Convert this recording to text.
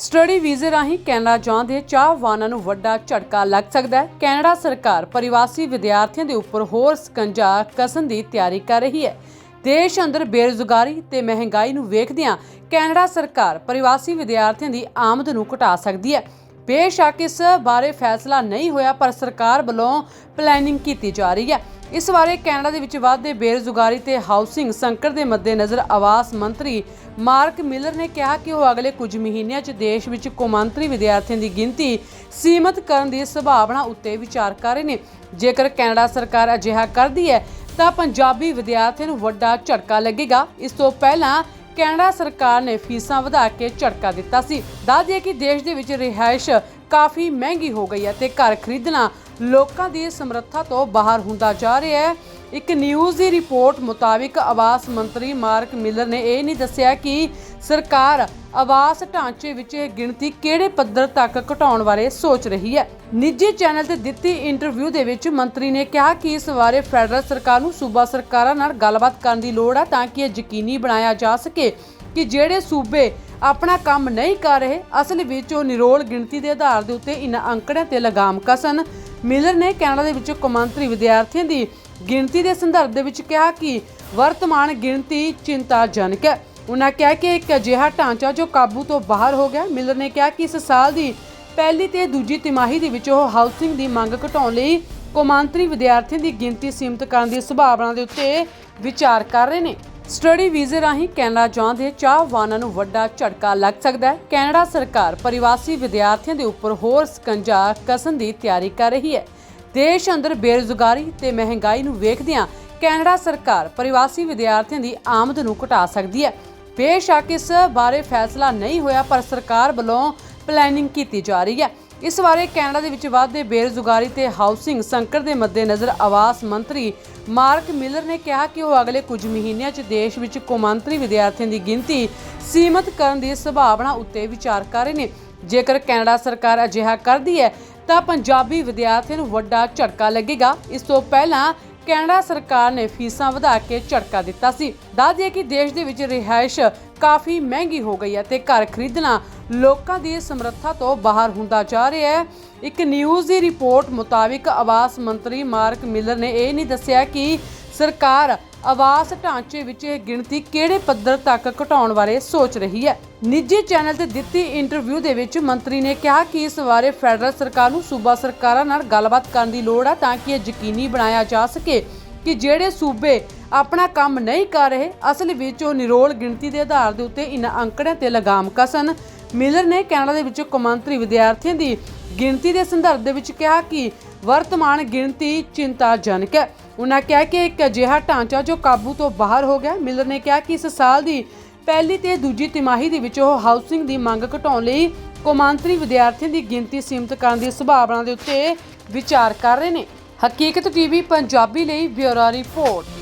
Study ਵੀਜ਼ੇ ਰਾਹੀਂ Canada ਜਾਣ ਜਾਂਦੇ ਚਾਹਵਾਨਾਂ ਨੂੰ ਵੱਡਾ ਝਟਕਾ ਲੱਗ ਸਕਦਾ ਹੈ। ਕੈਨੇਡਾ ਸਰਕਾਰ ਪਰਿਵਾਸੀ ਵਿਦਿਆਰਥੀਆਂ ਦੇ ਉੱਪਰ ਹੋਰ ਸਕੰਜਾ ਕਸਣ ਦੀ ਤਿਆਰੀ ਕਰ ਰਹੀ ਹੈ। ਦੇਸ਼ ਅੰਦਰ ਬੇਰੁਜ਼ਗਾਰੀ ਤੇ ਮਹਿੰਗਾਈ ਨੂੰ ਵੇਖਦਿਆਂ ਕੈਨੇਡਾ ਸਰਕਾਰ ਪਰਿਵਾਸੀ ਵਿਦਿਆਰਥੀਆਂ ਦੀ ਆਮਦ ਨੂੰ ਘਟਾ ਸਕਦੀ ਹੈ। ਬੇਸ਼ੱਕ ਇਸ ਬਾਰੇ ਫੈਸਲਾ ਨਹੀਂ ਹੋਇਆ, ਪਰ ਸਰਕਾਰ ਵੱਲੋਂ ਪਲੈਨਿੰਗ ਕੀਤੀ ਜਾ ਰਹੀ ਹੈ। ਇਸ ਬਾਰੇ ਕੈਨੇਡਾ ਦੇ ਵਿੱਚ ਵੱਧਦੇ ਬੇਰੁਜ਼ਗਾਰੀ ਤੇ ਹਾਊਸਿੰਗ ਸੰਕਟ ਦੇ ਮੱਦੇਨਜ਼ਰ ਆਵਾਸ ਮੰਤਰੀ ਮਾਰਕ ਮਿਲਰ ਨੇ ਕਿਹਾ ਕਿ ਉਹ ਅਗਲੇ ਕੁਝ ਮਹੀਨਿਆਂ 'ਚ ਦੇਸ਼ ਵਿੱਚ ਕੌਮਾਂਤਰੀ ਵਿਦਿਆਰਥੀਆਂ ਦੀ ਗਿਣਤੀ ਸੀਮਤ ਕਰਨ ਦੀ ਸੰਭਾਵਨਾ ਉੱਤੇ ਵਿਚਾਰ ਕਰ ਰਹੇ ਨੇ। ਜੇਕਰ ਕੈਨੇਡਾ ਸਰਕਾਰ ਅਜਿਹਾ ਕਰਦੀ ਹੈ, ਤਾਂ ਪੰਜਾਬੀ ਵਿਦਿਆਰਥੀਆਂ ਨੂੰ ਵੱਡਾ ਝਟਕਾ ਲੱਗੇਗਾ। ਇਸ ਤੋਂ ਪਹਿਲਾਂ ਕੈਨੇਡਾ ਸਰਕਾਰ ਨੇ ਫੀਸਾਂ ਵਧਾ ਕੇ ਝਟਕਾ ਦਿੱਤਾ ਸੀ। ਦੱਸ ਦਈਏ ਕਿ ਦੇਸ਼ ਦੇ ਵਿੱਚ ਰਿਹਾਇਸ਼ ਕਾਫੀ ਮਹਿੰਗੀ ਹੋ ਗਈ ਹੈ ਤੇ ਘਰ ਖਰੀਦਣਾ ਲੋਕਾਂ ਦੀ ਸਮਰੱਥਾ ਤੋਂ ਬਾਹਰ ਹੁੰਦਾ ਜਾ ਰਿਹਾ ਹੈ। ਇੱਕ ਨਿਊਜ਼ ਦੀ ਰਿਪੋਰਟ ਮੁਤਾਬਿਕ ਆਵਾਸ ਮੰਤਰੀ ਮਾਰਕ ਮਿਲਰ ਨੇ ਇਹ ਨਹੀਂ ਦੱਸਿਆ ਕਿ ਸਰਕਾਰ ਆਵਾਸ ਢਾਂਚੇ ਵਿੱਚ ਇਹ ਗਿਣਤੀ ਕਿਹੜੇ ਪੱਧਰ ਤੱਕ ਘਟਾਉਣ ਬਾਰੇ ਸੋਚ ਰਹੀ ਹੈ? ਨਿੱਜੀ ਚੈਨਲ ਤੇ ਦਿੱਤੀ ਇੰਟਰਵਿਊ ਦੇ ਵਿੱਚ ਮੰਤਰੀ ਨੇ ਕਿਹਾ ਕਿ ਇਸ ਬਾਰੇ ਫੈਡਰਲ ਸਰਕਾਰ ਨੂੰ ਸੂਬਾ ਸਰਕਾਰਾਂ ਨਾਲ ਗੱਲਬਾਤ ਕਰਨ ਦੀ ਲੋੜ ਹੈ ਤਾਂ ਕਿ ਇਹ ਯਕੀਨੀ ਬਣਾਇਆ ਜਾ ਸਕੇ ਕਿ ਜਿਹੜੇ ਸੂਬੇ ਆਪਣਾ ਕੰਮ ਨਹੀਂ ਕਰ ਰਹੇ, ਅਸਲ ਵਿੱਚ ਉਹ ਨਿਰੋਲ ਗਿਣਤੀ ਦੇ ਆਧਾਰ ਦੇ ਉੱਤੇ ਇਨ੍ਹਾਂ ਅੰਕੜਿਆਂ ਤੇ ਲਗਾਮ ਕਸਣ ਮਿਲਰ ਨੇ ਕੈਨੇਡਾ ਦੇ ਵਿੱਚ ਕੌਮਾਂਤਰੀ ਵਿਦਿਆਰਥੀਆਂ ਦੀ ਗਿਣਤੀ ਦੇ ਸੰਦਰਭ ਦੇ ਵਿੱਚ ਕਿਹਾ ਕਿ ਵਰਤਮਾਨ ਗਿਣਤੀ ਚਿੰਤਾਜਨਕ ਹੈ। ਉਹਨਾਂ ਕਿਹਾ ਕਿ ਇੱਕ ਅਜਿਹਾ ਢਾਂਚਾ ਜੋ ਕਾਬੂ ਤੋਂ ਬਾਹਰ ਹੋ ਗਿਆ, ਮਿਲਰ ਨੇ ਕਿਹਾ ਕਿ ਇਸ ਸਾਲ ਦੀ ਪਹਿਲੀ ਤੇ ਦੂਜੀ ਤਿਮਾਹੀ ਦੇ ਵਿੱਚ ਉਹ ਹਾਊਸਿੰਗ ਦੀ ਮੰਗ ਘਟਾਉਣ ਲਈ ਕੌਮਾਂਤਰੀ ਵਿਦਿਆਰਥੀਆਂ ਦੀ ਗਿਣਤੀ ਸੀਮਤ ਕਰਨ ਦੀ ਸੰਭਾਵਨਾ ਦੇ ਉੱਤੇ ਵਿਚਾਰ ਕਰ ਰਹੇ ਨੇ। ਸਟੱਡੀ ਵੀਜ਼ੇ ਰਾਹੀਂ ਕੈਨੇਡਾ ਜਾਂਦੇ ਚਾਹਵਾਨਾਂ ਨੂੰ ਵੱਡਾ ਝਟਕਾ ਲੱਗ ਸਕਦਾ ਹੈ। ਕੈਨੇਡਾ ਸਰਕਾਰ ਪਰਿਵਾਸੀ ਵਿਦਿਆਰਥੀਆਂ ਦੇ ਉੱਪਰ ਹੋਰ ਸਕੰਜਾ ਕਸਣ ਦੀ ਤਿਆਰੀ ਕਰ ਰਹੀ ਹੈ। ਦੇਸ਼ ਅੰਦਰ ਬੇਰੁਜ਼ਗਾਰੀ ਤੇ ਮਹਿੰਗਾਈ ਨੂੰ ਵੇਖਦਿਆਂ ਕੈਨੇਡਾ ਸਰਕਾਰ ਪਰਿਵਾਸੀ ਵਿਦਿਆਰਥੀਆਂ ਦੀ ਆਮਦ ਨੂੰ ਘਟਾ ਸਕਦੀ ਹੈ। ਬੇਸ਼ੱਕ ਇਸ ਬਾਰੇ ਫੈਸਲਾ ਨਹੀਂ ਹੋਇਆ, ਪਰ ਸਰਕਾਰ ਵੱਲੋਂ ਪਲੈਨਿੰਗ ਕੀਤੀ ਜਾ ਰਹੀ ਹੈ। ਇਸ ਬਾਰੇ ਕੈਨੇਡਾ ਦੇ ਵਿੱਚ ਵੱਧਦੇ ਬੇਰੁਜ਼ਗਾਰੀ ਤੇ ਹਾਊਸਿੰਗ ਸੰਕਟ ਦੇ ਮੱਦੇਨਜ਼ਰ ਆਵਾਸ ਮੰਤਰੀ ਮਾਰਕ ਮਿਲਰ ਨੇ ਕਿਹਾ ਕਿ ਉਹ ਅਗਲੇ ਕੁਝ ਮਹੀਨਿਆਂ 'ਚ ਦੇਸ਼ ਵਿੱਚ ਕੌਮਾਂਤਰੀ ਵਿਦਿਆਰਥੀਆਂ ਦੀ ਗਿਣਤੀ ਸੀਮਤ ਕਰਨ ਦੀ ਸੰਭਾਵਨਾ ਉੱਤੇ ਵਿਚਾਰ ਕਰ ਰਹੇ ਨੇ। ਜੇਕਰ ਕੈਨੇਡਾ ਸਰਕਾਰ ਅਜਿਹਾ ਕਰਦੀ ਹੈ, ਤਾਂ ਪੰਜਾਬੀ ਵਿਦਿਆਰਥੀਆਂ ਨੂੰ ਵੱਡਾ ਝਟਕਾ ਲੱਗੇਗਾ। ਇਸ ਤੋਂ ਪਹਿਲਾਂ ਕੈਨੇਡਾ ਸਰਕਾਰ ਨੇ ਫੀਸਾਂ ਵਧਾ ਕੇ ਝਟਕਾ ਦਿੱਤਾ ਸੀ। ਦੱਸ ਦਈਏ ਕਿ ਦੇਸ਼ ਦੇ ਵਿੱਚ ਰਿਹਾਇਸ਼ ਕਾਫੀ ਮਹਿੰਗੀ ਹੋ ਗਈ ਹੈ ਤੇ ਘਰ ਖਰੀਦਣਾ ਲੋਕਾਂ ਦੀ ਸਮਰੱਥਾ ਤੋਂ ਬਾਹਰ ਹੁੰਦਾ ਜਾ ਰਿਹਾ ਹੈ। ਇੱਕ ਨਿਊਜ਼ ਦੀ ਰਿਪੋਰਟ ਮੁਤਾਬਿਕ ਆਵਾਸ ਮੰਤਰੀ ਮਾਰਕ ਮਿਲਰ ਨੇ ਇਹ ਨਹੀਂ ਦੱਸਿਆ ਕਿ ਸਰਕਾਰ ਆਵਾਸ ਢਾਂਚੇ ਵਿੱਚ ਇਹ ਗਿਣਤੀ ਕਿਹੜੇ ਪੱਧਰ ਤੱਕ ਘਟਾਉਣ ਬਾਰੇ ਸੋਚ ਰਹੀ ਹੈ? ਨਿੱਜੀ ਚੈਨਲ ਤੇ ਦਿੱਤੀ ਇੰਟਰਵਿਊ ਦੇ ਵਿੱਚ ਮੰਤਰੀ ਨੇ ਕਿਹਾ ਕਿ ਇਸ ਬਾਰੇ ਫੈਡਰਲ ਸਰਕਾਰ ਨੂੰ ਸੂਬਾ ਸਰਕਾਰਾਂ ਨਾਲ ਗੱਲਬਾਤ ਕਰਨ ਦੀ ਲੋੜ ਹੈ ਤਾਂ ਕਿ ਇਹ ਯਕੀਨੀ ਬਣਾਇਆ ਜਾ ਸਕੇ ਕਿ ਜਿਹੜੇ ਸੂਬੇ ਆਪਣਾ ਕੰਮ ਨਹੀਂ ਕਰ ਰਹੇ, ਅਸਲ ਵਿੱਚ ਉਹ ਨਿਰੋਲ ਗਿਣਤੀ ਦੇ ਆਧਾਰ ਦੇ ਉੱਤੇ ਇਨ੍ਹਾਂ ਅੰਕੜਿਆਂ ਤੇ ਲਗਾਮ ਕਸਣ ਮਿਲਰ ਨੇ ਕੈਨੇਡਾ ਦੇ ਵਿੱਚ ਕੌਮਾਂਤਰੀ ਵਿਦਿਆਰਥੀਆਂ ਦੀ ਗਿਣਤੀ ਦੇ ਸੰਦਰਭ ਦੇ ਵਿੱਚ ਕਿਹਾ ਕਿ ਵਰਤਮਾਨ ਗਿਣਤੀ ਚਿੰਤਾਜਨਕ ਹੈ। ਉਹਨਾਂ ਕਿਹਾ ਕਿ ਇੱਕ ਅਜਿਹਾ ਢਾਂਚਾ ਜੋ ਕਾਬੂ ਤੋਂ ਬਾਹਰ ਹੋ ਗਿਆ, ਮਿਲਰ ਨੇ ਕਿਹਾ ਕਿ ਇਸ ਸਾਲ ਦੀ ਪਹਿਲੀ ਤੇ ਦੂਜੀ ਤਿਮਾਹੀ ਦੇ ਵਿੱਚ ਉਹ ਹਾਊਸਿੰਗ ਦੀ ਮੰਗ ਘਟਾਉਣ ਲਈ ਕੌਮਾਂਤਰੀ ਵਿਦਿਆਰਥੀਆਂ ਦੀ ਗਿਣਤੀ ਸੀਮਤ ਕਰਨ ਦੀ ਸੰਭਾਵਨਾ ਦੇ ਉੱਤੇ ਵਿਚਾਰ ਕਰ ਰਹੇ ਨੇ। ਹਕੀਕਤ ਟੀਵੀ, ਪੰਜਾਬੀ ਲਈ ਬਿਊਰੋ ਰਿਪੋਰਟ।